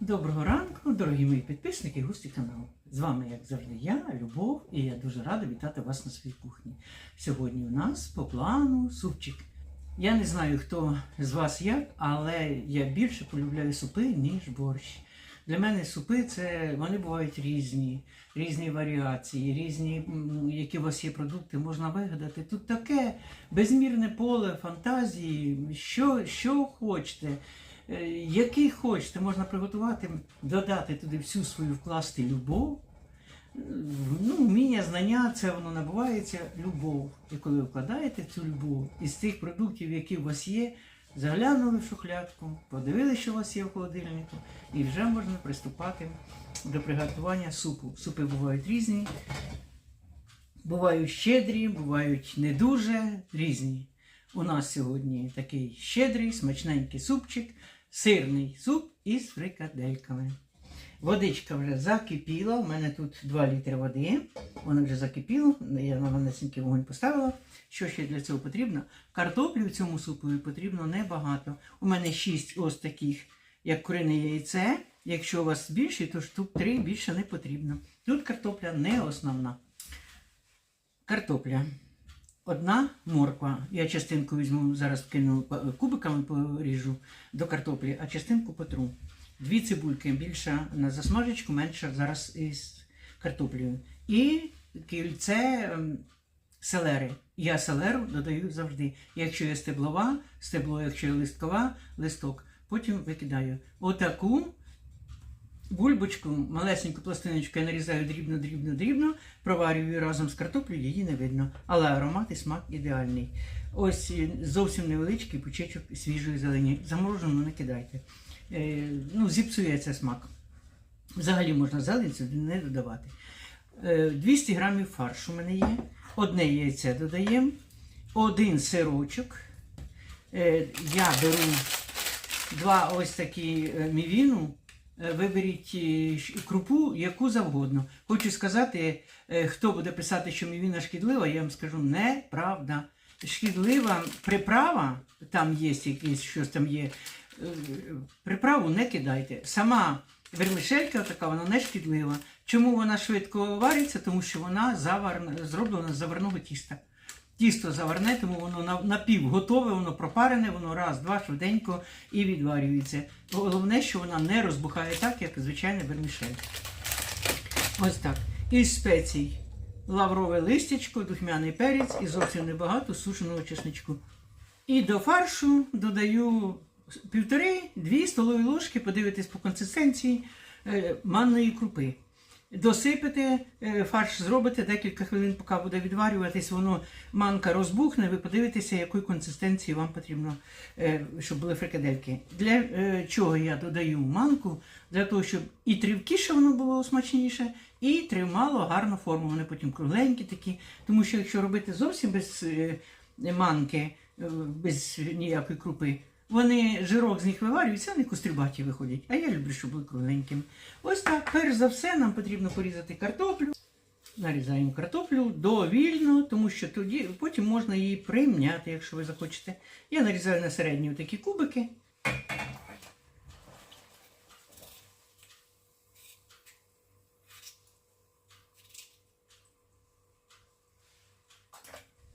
Доброго ранку, дорогі мої підписники і гості каналу. З вами, як завжди, я, Любов, і я дуже рада вітати вас на своїй кухні. Сьогодні у нас по плану супчик. Я не знаю, хто з вас як, але я більше полюбляю супи, ніж борщ. Для мене супи це вони бувають різні, різні варіації, різні, які у вас є продукти, можна вигадати. Тут таке безмірне поле фантазії, що, що хочете. Е, який хочете, можна приготувати, додати туди всю свою вкласти любов. Ну, вміння, знання, це воно набувається любов. І коли ви вкладаєте цю любов із тих продуктів, які у вас є, заглянули в шухлядку, подивилися, що у вас є в холодильнику, і вже можна приступати до приготування супу. Супи бувають різні, бувають щедрі, бувають не дуже різні. У нас сьогодні такий щедрий, смачненький супчик, сирний суп із фрикадельками. Водичка вже закипіла. У мене тут 2 літри води. Вона вже закипіла. Я на манесенький вогонь поставила. Що ще для цього потрібно? Картоплі в цьому супові потрібно небагато. У мене 6 ось таких, як курине яйце. Якщо у вас більше, то штук 3 більше не потрібно. Тут картопля не основна. Картопля. Одна морква. Я частинку візьму, зараз кину кубиками поріжу до картоплі, а частинку потру. Дві цибульки, більша на засмажечку, менша зараз із картоплею. І кільце ем, селери. Я селеру додаю завжди. Якщо є стеблова, стебло, якщо є листкова, листок. Потім викидаю. Отаку бульбочку, малесеньку пластиночку я нарізаю дрібно, дрібно, дрібно, проварюю разом з картоплею, її не видно. Але аромат і смак ідеальний. Ось е, зовсім невеличкий пучечок свіжої зелені. Заморожену не кидайте. Е, ну, зіпсується смак. Взагалі можна зелень сюди не додавати. Е, 200 грамів фаршу у мене є. Одне яйце додаємо, один сирочок. Е, Я беру два ось такі е, мівіну. Е, Виберіть е, крупу, яку завгодно. Хочу сказати, е, хто буде писати, що мівіна шкідлива, я вам скажу неправда. Шкідлива приправа, там є якісь щось там є. Приправу не кидайте. Сама вермишелька така, вона не шкідлива. Чому вона швидко вариться? Тому що вона заварна, зроблена з заварного тіста. Тісто заварне, тому воно на- напів готове, воно пропарене, воно раз, два, швиденько і відварюється. Головне, що вона не розбухає так, як звичайна вермішель. Ось так. Із спецій лаврове листячко, духмяний перець і зовсім небагато сушеного чесничку. І до фаршу додаю півтори-дві столові ложки, подивитись по консистенції е, манної крупи. Досипете, е, фарш зробите декілька хвилин, поки буде відварюватись, воно манка розбухне, ви подивитеся, якої консистенції вам потрібно, е, щоб були фрикадельки. Для е, чого я додаю манку? Для того, щоб і тривкіше воно було смачніше, і тримало гарну форму. Вони потім кругленькі такі. Тому що якщо робити зовсім без манки, без ніякої крупи, вони жирок з них виварюються, вони кострюбаті виходять. А я люблю, щоб були кругленькими. Ось так, перш за все, нам потрібно порізати картоплю. Нарізаємо картоплю довільно, тому що тоді потім можна її примняти, якщо ви захочете. Я нарізаю на середні такі кубики.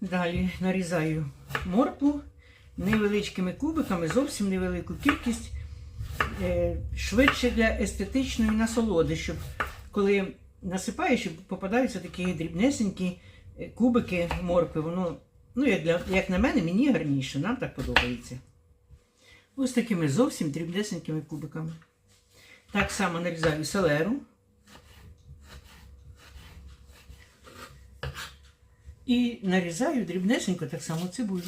Далі нарізаю моркву невеличкими кубиками, зовсім невелику кількість, е, швидше для естетичної насолоди, щоб коли насипаєш, попадаються такі дрібнесенькі е, кубики моркви. Воно, ну, як, для, як на мене, мені гарніше, нам так подобається. Ось такими зовсім дрібнесенькими кубиками. Так само нарізаю селеру. І нарізаю дрібнесенько так само цибулю.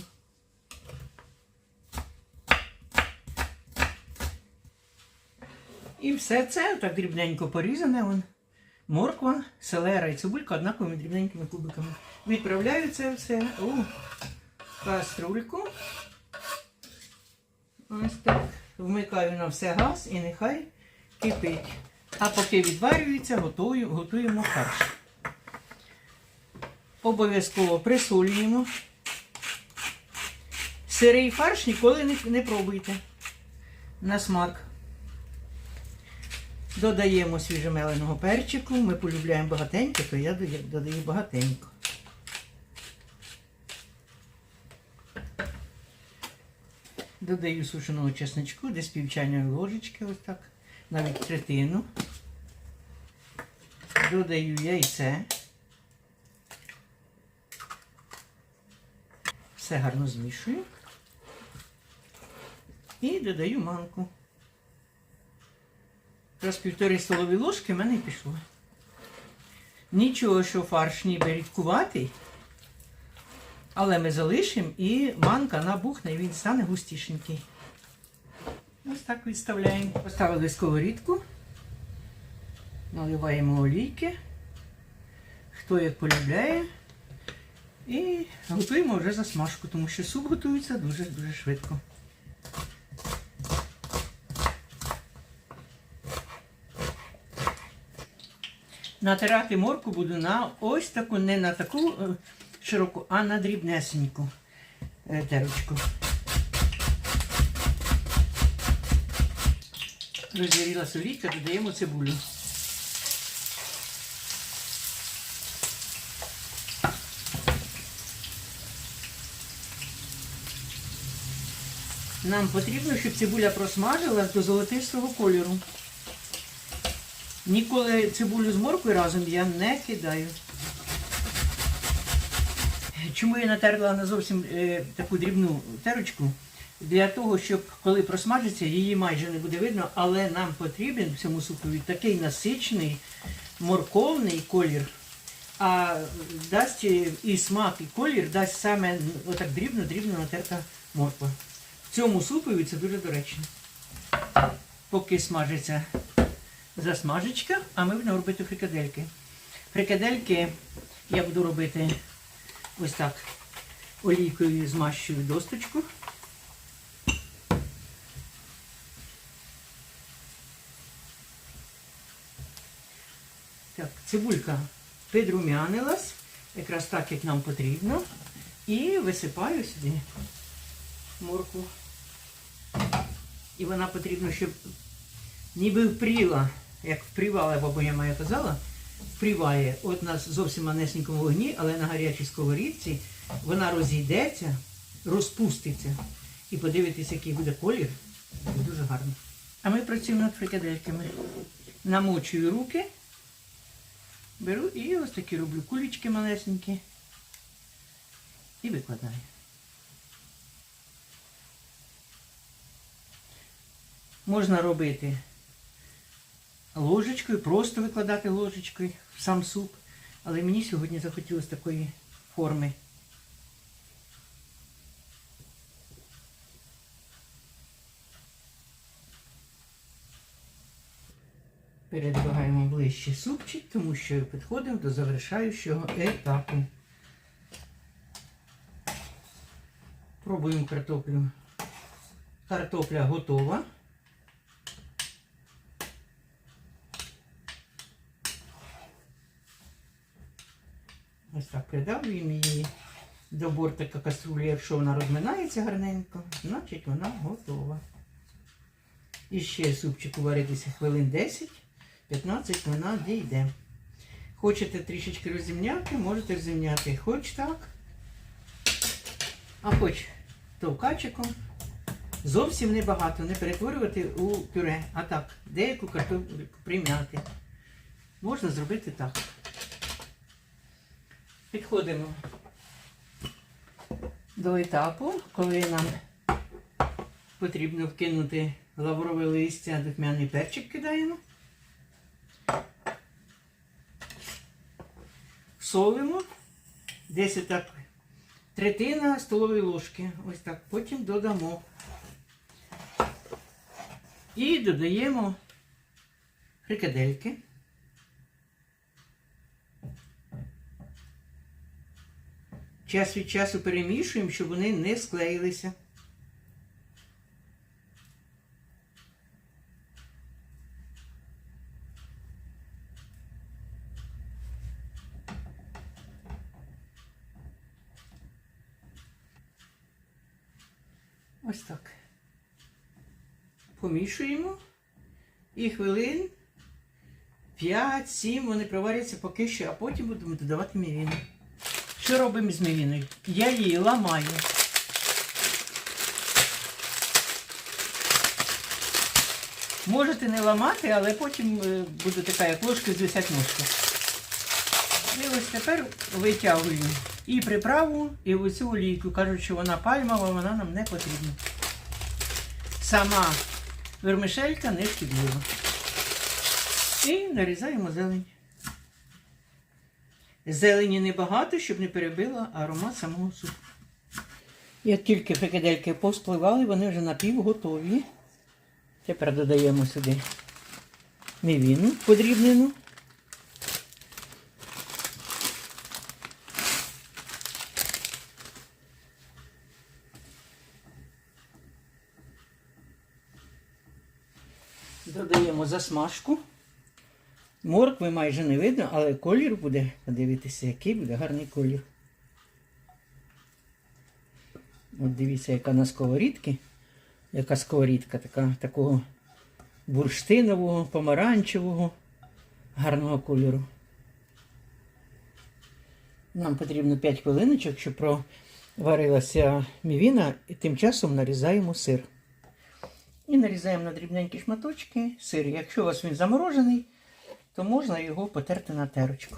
І все це так дрібненько порізане. Вон. Морква, селера і цибулька однаковими дрібненькими кубиками. Відправляю це все у каструльку. Ось так. Вмикаю на все газ і нехай кипить. А поки відварюється, готую, готуємо фарш. Обов'язково присолюємо. Сирий фарш ніколи не, не пробуйте на смак. Додаємо свіжемеленого перчику. Ми полюбляємо багатенько, то я додаю- багатенько. Додаю сушеного чесночку, десь пів чайної ложечки, ось так, навіть третину. Додаю яйце. Все гарно змішую. І додаю манку. Раз півтори столові ложки в мене пішло. Нічого, що фарш ніби рідкуватий, але ми залишимо і манка набухне, і він стане густішенький. Ось так відставляємо. Поставили сковорідку, наливаємо олійки, хто як полюбляє. І готуємо вже засмажку, тому що суп готується дуже-дуже швидко. Натирати морку буду на ось таку, не на таку е, широку, а на дрібнесеньку е, терочку. Розігріла солідка, додаємо цибулю. Нам потрібно, щоб цибуля просмажилась до золотистого кольору. Ніколи цибулю з морквою разом я не кидаю. Чому я натерла на зовсім е, таку дрібну терочку? Для того, щоб коли просмажиться, її майже не буде видно, але нам потрібен в цьому супові такий насичений морковний колір. А дасть і смак, і колір дасть саме отак дрібно-дрібно натерта морква. В цьому супові це дуже доречно. Поки смажиться засмажечка, а ми будемо робити фрикадельки. Фрикадельки я буду робити ось так. Олійкою змащую досточку. Так, цибулька підрумянилась, якраз так, як нам потрібно. І висипаю сюди морку. І вона потрібно, щоб ніби впріла, як впрівала бабуня моя казала, впріває. От на зовсім манесенькому вогні, але на гарячій сковорідці вона розійдеться, розпуститься. І подивитися, який буде колір. Буде дуже гарно. А ми працюємо над фрикадельками. Намочую руки, беру і ось такі роблю кулічки малесенькі. І викладаю. Можна робити ложечкою, просто викладати ложечкою в сам суп. Але мені сьогодні захотілося такої форми. Передвигаємо ближче супчик, тому що підходимо до завершаючого етапу. Пробуємо картоплю. Картопля готова. Ось так придавлюємо її до бортика каструлі. Якщо вона розминається гарненько, значить вона готова. І ще супчику варитися хвилин 10-15 вона дійде. Хочете трішечки розімняти, можете розімняти хоч так, а хоч товкачиком. Зовсім небагато, не перетворювати у пюре, а так, деяку картоплю прим'яти. Можна зробити так. Підходимо до етапу, коли нам потрібно вкинути лаврове листя, духмяний перчик кидаємо. Солимо. Десь так третина столової ложки. Ось так. Потім додамо. І додаємо фрикадельки. Час від часу перемішуємо, щоб вони не склеїлися. Ось так. Помішуємо і хвилин 5-7 вони проваряться поки що, а потім будемо додавати мівіну. Що робимо з мівіною? Я її ламаю. Можете не ламати, але потім е, буде така, як ложка звисять ножка. І ось тепер витягую і приправу, і оцю олійку. Кажуть, що вона пальмова, вона нам не потрібна. Сама вермишелька не шкідлива. І нарізаємо зелень. Зелені небагато, щоб не перебила аромат самого супу. Як тільки фрикадельки повспливали, вони вже напівготові. Тепер додаємо сюди мівіну подрібнену. Додаємо засмажку. Моркви майже не видно, але колір буде, подивіться, який буде гарний колір. От дивіться, яка на сковорідці. Яка сковорідка така, такого бурштинового, помаранчевого, гарного кольору. Нам потрібно 5 хвилиночок, щоб проварилася мівіна, і тим часом нарізаємо сир. І нарізаємо на дрібненькі шматочки сир. Якщо у вас він заморожений, то можна його потерти на терочку.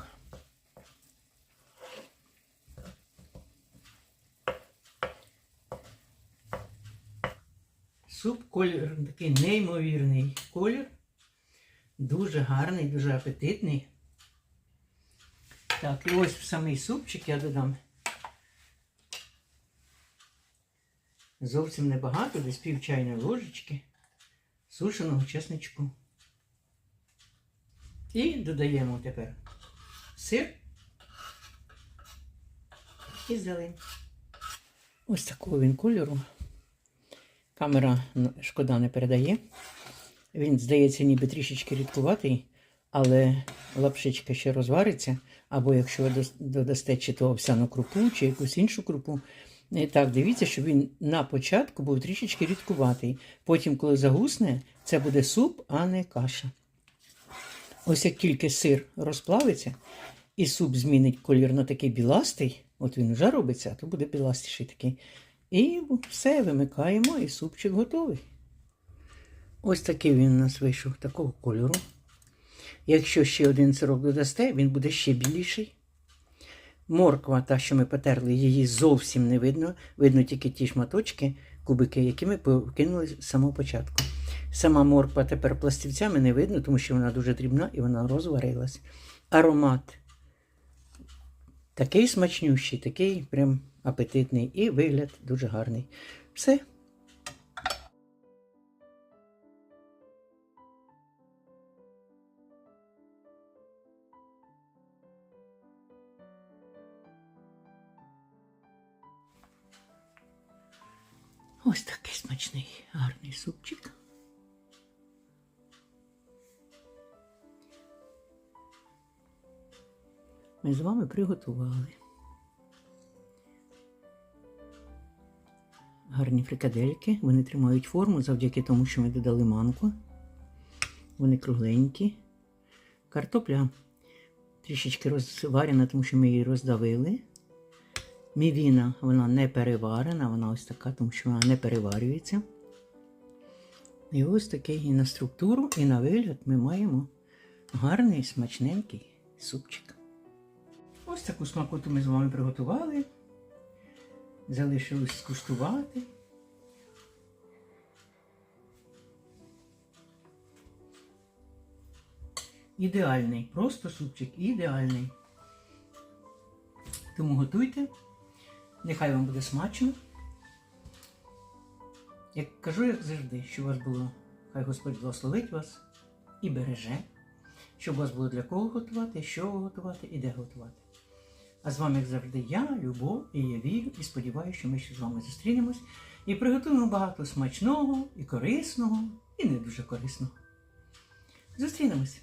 Суп колір такий неймовірний колір. Дуже гарний, дуже апетитний. Так, і ось в самий супчик я додам. Зовсім небагато, десь пів чайної ложечки сушеного чесничку. І додаємо тепер сир і зелень. Ось такого він кольору. Камера шкода не передає. Він, здається, ніби трішечки рідкуватий, але лапшичка ще розвариться. Або якщо ви додасте чи то овсяну крупу, чи якусь іншу крупу. І так, дивіться, щоб він на початку був трішечки рідкуватий. Потім, коли загусне, це буде суп, а не каша. Ось як тільки сир розплавиться, і суп змінить колір на такий біластий, от він вже робиться, а то буде біластіший такий. І все, вимикаємо, і супчик готовий. Ось такий він у нас вийшов такого кольору. Якщо ще один сирок додасте, він буде ще біліший. Морква, та, що ми потерли, її зовсім не видно. Видно тільки ті шматочки, кубики, які ми покинули з самого початку. Сама морква тепер пластівцями не видно, тому що вона дуже дрібна і вона розварилась. Аромат такий смачнющий, такий прям апетитний і вигляд дуже гарний. Все. Ось такий смачний, гарний супчик. Ми з вами приготували. Гарні фрикадельки. Вони тримають форму завдяки тому, що ми додали манку. Вони кругленькі. Картопля трішечки розварена, тому що ми її роздавили. Мівіна, вона не переварена, вона ось така, тому що вона не переварюється. І ось такий і на структуру, і на вигляд ми маємо гарний смачненький супчик. Ось таку смакоту ми з вами приготували. Залишилось скуштувати. Ідеальний, просто супчик ідеальний. Тому готуйте. Нехай вам буде смачно. Як кажу, як завжди, що у вас було, хай Господь благословить вас і береже, щоб у вас було для кого готувати, що готувати і де готувати. А з вами, як завжди, я, Любов, і я вірю, і сподіваюся, що ми ще з вами зустрінемось і приготуємо багато смачного і корисного, і не дуже корисного. Зустрінемось!